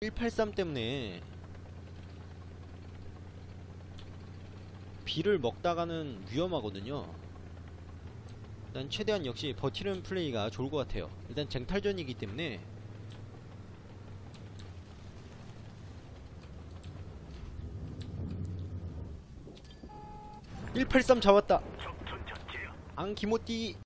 183 때문에 비를 먹다가는 위험하거든요. 일단 최대한 역시 버티는 플레이가 좋을 것 같아요. 일단 쟁탈전이기 때문에 (183) 잡았다 앙키모띠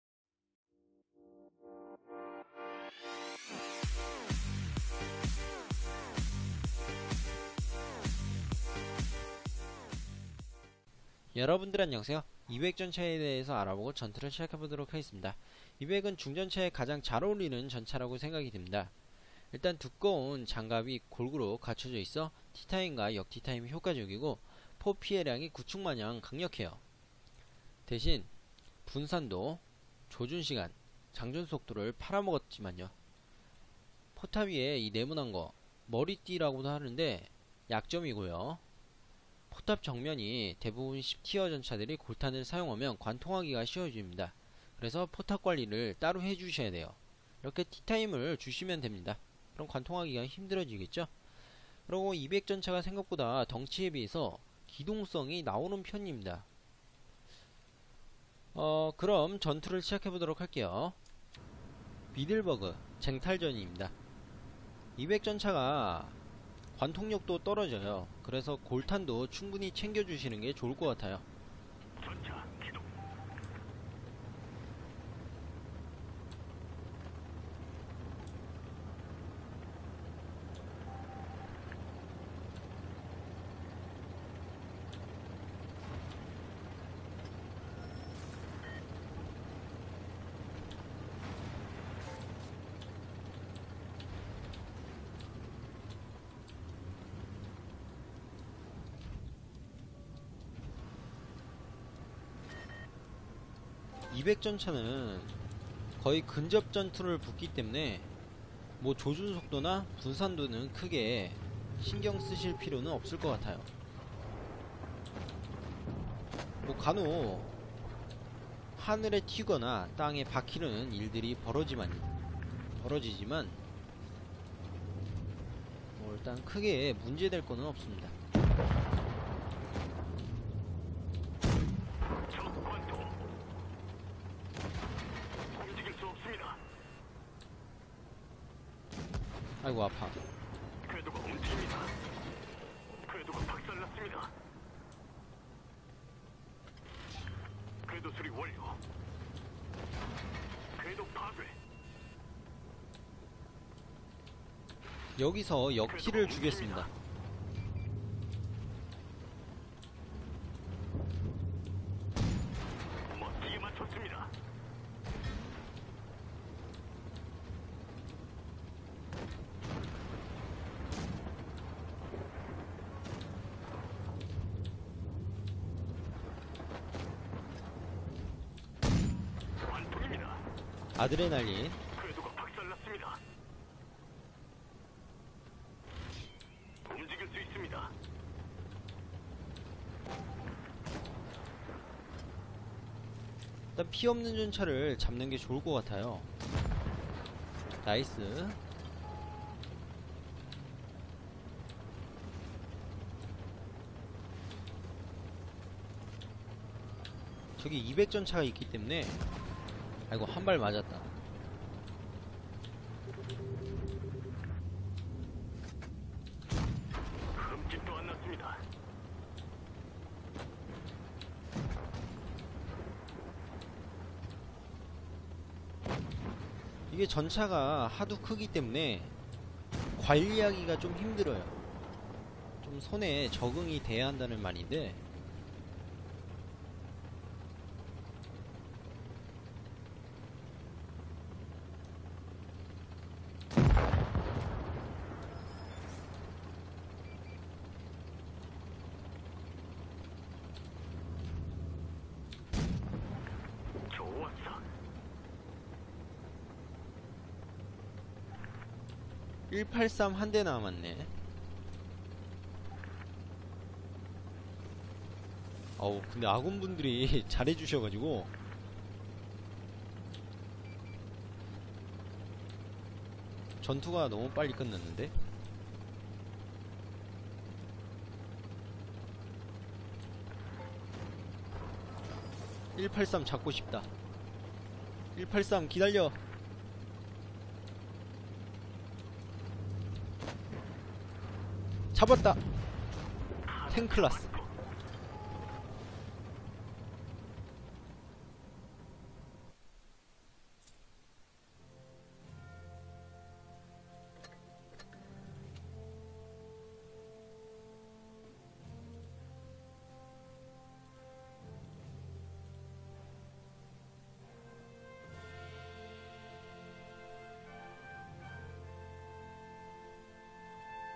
여러분들 안녕하세요. 200 전차에 대해서 알아보고 전투를 시작해보도록 하겠습니다. 200은 중전차에 가장 잘 어울리는 전차라고 생각이 듭니다. 일단 두꺼운 장갑이 골고루 갖춰져 있어 티타임과 역티타임이 효과적이고 포 피해량이 구축마냥 강력해요. 대신 분산도, 조준시간, 장전속도를 팔아먹었지만요. 포탑 위에 이 네모난 거 머리띠라고도 하는데 약점이고요 포탑 정면이 대부분 10티어 전차들이 골탄을 사용하면 관통하기가 쉬워집니다. 그래서 포탑 관리를 따로 해주셔야 돼요. 이렇게 티타임을 주시면 됩니다. 그럼 관통하기가 힘들어지겠죠? 그리고 200 전차가 생각보다 덩치에 비해서 기동성이 나오는 편입니다. 어, 그럼 전투를 시작해보도록 할게요. 미들버그 쟁탈전입니다. 200 전차가 관통력도 떨어져요. 그래서 골탄도 충분히 챙겨주시는 게 좋을 것 같아요. 전차 기동. (200 전차는) 거의 근접 전투를 붙기 때문에 뭐 조준 속도나 분산도는 크게 신경 쓰실 필요는 없을 것 같아요. 뭐 간혹 하늘에 튀거나 땅에 박히는 일들이 벌어지만 벌어지지만 뭐 일단 크게 문제될 거는 없습니다. 적 관통. 움직일 수 없습니다. 아이고 아파. 궤도가 움직입니다. 궤도가 박살났습니다. 궤도 수리 완료. 궤도 파괴. 여기서 역티를 주겠습니다. 멋지게 맞췄습니다. 관통입니다. 아드레날린 궤도가 박살났습니다. 움직일 수 있습니다. 일단 피 없는 전차를 잡는 게 좋을 것 같아요. 나이스. 저기 200 전차가 있기 때문에 아이고 한 발 맞았다. 흠집도 안 났습니다. 이게 전차가 하도 크기 때문에 관리하기가 좀 힘들어요. 좀 손에 적응이 돼야 한다는 말인데 183 한 대 남았네. 어우 근데 아군분들이 잘해주셔가지고. 전투가 너무 빨리 끝났는데? (183) 잡고 싶다. (183) 기다려. 잡았다. 탱클라스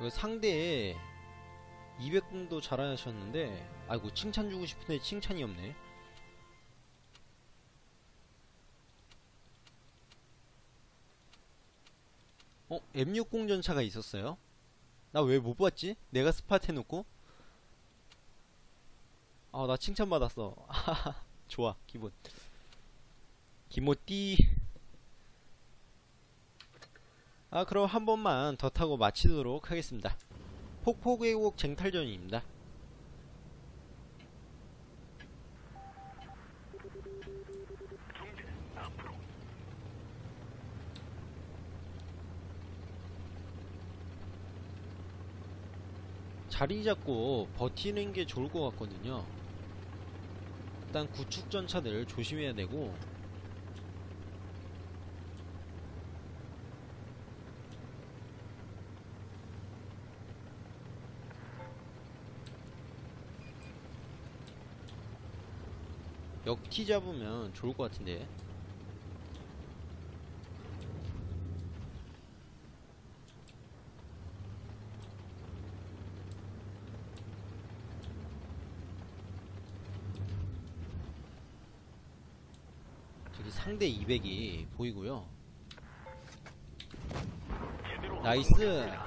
그 상대에 200분도 잘하셨는데 아이고 칭찬 주고 싶은데 칭찬이 없네 어? M60 전차가 있었어요? 나 왜 못 봤지? 내가 스팟 해놓고? 아 나 칭찬 받았어 좋아 기분 기모띠 아 그럼 한 번만 더 타고 마치도록 하겠습니다. 폭포계곡 쟁탈전입니다. 자리 잡고 버티는 게 좋을 것 같거든요. 일단 구축 전차들 조심해야 되고 역티 잡으면 좋을 것 같은데 저기 상대 200이 보이고요 나이스.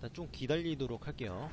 일단 좀 기다리도록 할게요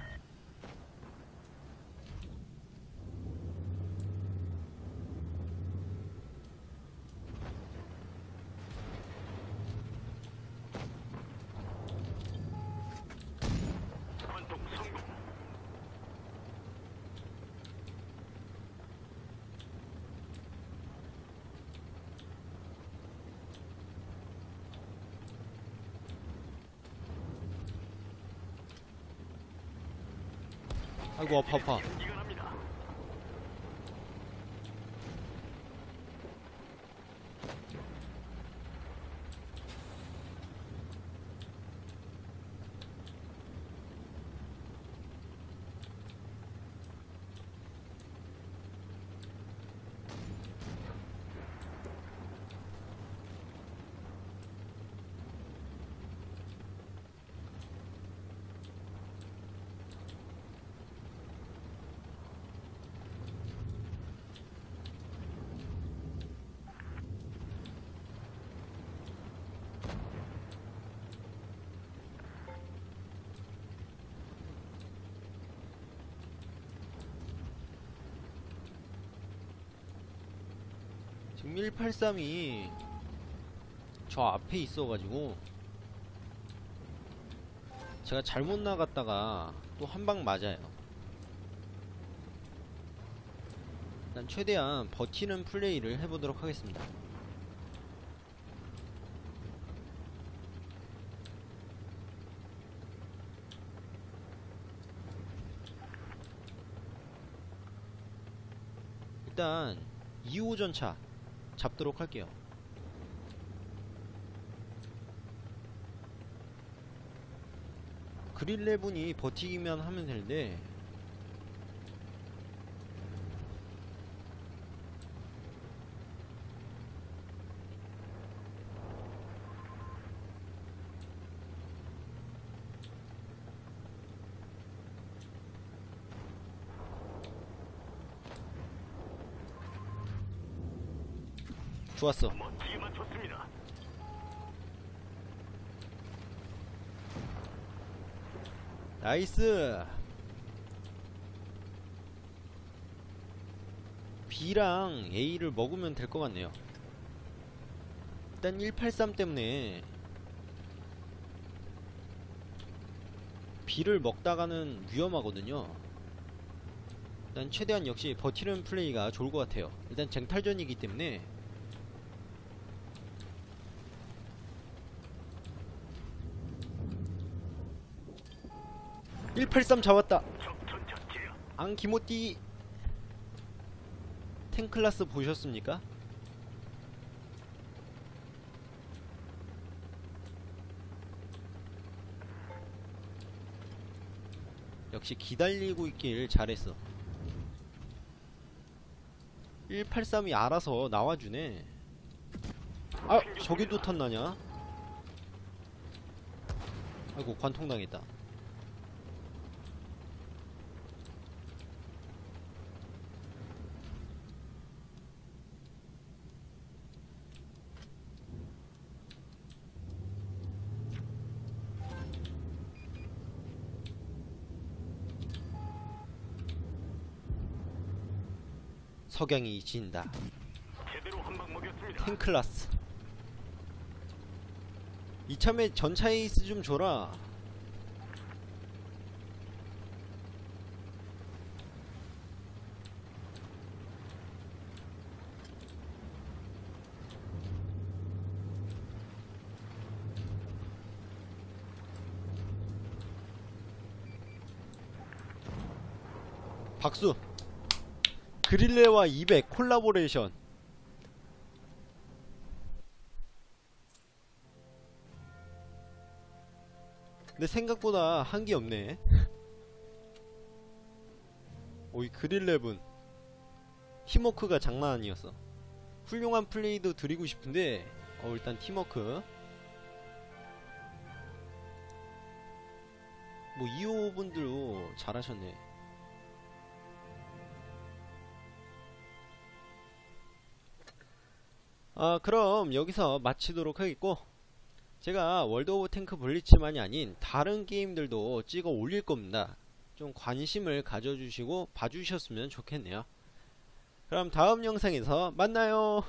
아이고 아파 아파 연기가 납니다 지금 183이 저 앞에 있어가지고 제가 잘못 나갔다가 또 한 방 맞아요. 일단 최대한 버티는 플레이를 해보도록 하겠습니다. 일단 2호 전차 잡도록 할게요. 그릴레분이 버티기만 하면 되는데 좋았어. 나이스. B랑 A를 먹으면 될 것 같네요. 일단 183 때문에 B를 먹다가는 위험하거든요. 일단 최대한 역시 버티는 플레이가 좋을 것 같아요. 일단 쟁탈전이기 때문에 (183) 잡았다. 앙키모띠 탱클라스 보셨습니까? 역시 기다리고 있길 잘했어. 183이 알아서 나와주네. 아 저기도 탔나냐? 아이고 관통당했다 석양이 진다. 탱클라스. 이참에 전차 에이스 좀 줘라. 박수 그릴레와 200 콜라보레이션 근데 생각보다 한 게 없네. 오이 그릴레븐 팀워크가 장난 아니었어. 훌륭한 플레이도 드리고 싶은데 어 일단 팀워크 뭐 2호 분들도 잘하셨네. 아 그럼 여기서 마치도록 하겠고 제가 월드 오브 탱크 블리츠만이 아닌 다른 게임들도 찍어 올릴 겁니다. 좀 관심을 가져주시고 봐주셨으면 좋겠네요. 그럼 다음 영상에서 만나요.